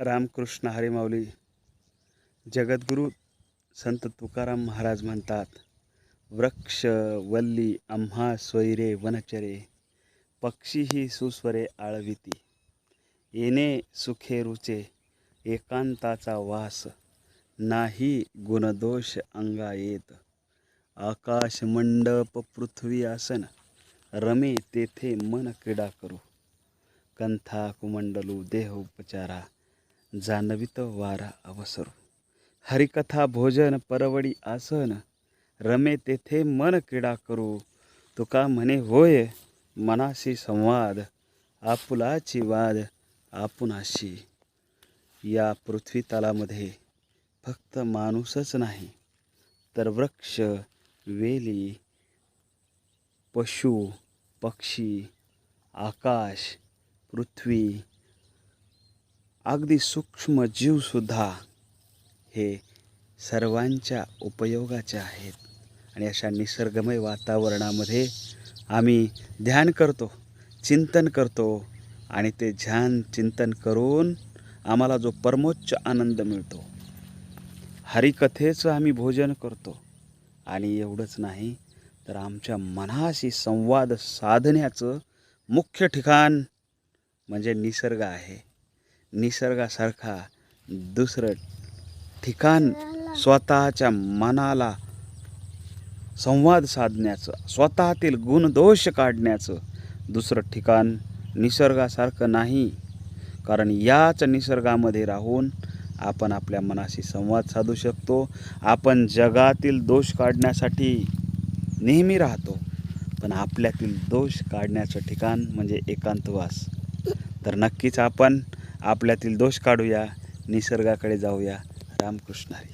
रामकृष्ण हरिमाऊली जगद्गुरू संत तुकाराम महाराज म्हणतात वृक्ष वल्ली आम्हा स्वैरे वनचरे पक्षी ही सुस्वरे आळविती. येणे सुखे रुचे एकांताचा वास नाही गुणदोष अंगा येत. आकाश मंडप पृथ्वी आसन रमे तेथे मन क्रीडा करू. कंथा कुमंडलू देह उपचारा जाणवित वारा अवसरू. हरिकथा भोजन परवडी आसन रमे तेथे मन क्रीडा करू. तुका म्हणे होय मनाशी संवाद आपुलाची वाद आपुनाशी. या पृथ्वी तलामध्ये फक्त माणूसच नाही तर वृक्ष वेली पशु पक्षी आकाश पृथ्वी अगदी सूक्ष्म जीवसुद्धा हे सर्वांच्या उपयोगाचे आहेत. आणि अशा निसर्गमय वातावरणामध्ये आम्ही ध्यान करतो चिंतन करतो आणि ते ध्यान चिंतन करून आम्हाला जो परमोच्च आनंद मिळतो हरिकथेचं आम्ही भोजन करतो. आणि एवढंच नाही तर आमच्या मनाशी संवाद साधण्याचं मुख्य ठिकाण म्हणजे निसर्ग आहे. निसर्गासारखा दुसरं ठिकाण स्वतःच्या मनाला संवाद साधण्याचं स्वतःतील गुणदोष काढण्याचं दुसरं ठिकाण निसर्गासारखं नाही. कारण याच निसर्गामध्ये राहून आपण आपल्या मनाशी संवाद साधू शकतो. आपण जगातील दोष काढण्यासाठी नेहमी राहतो. पण आपल्यातील दोष काढण्याचं ठिकाण म्हणजे एकांतवास. तर नक्कीच आपण आपल्यातील दोष काढूया निसर्गाकडे जाऊया. रामकृष्ण हरी.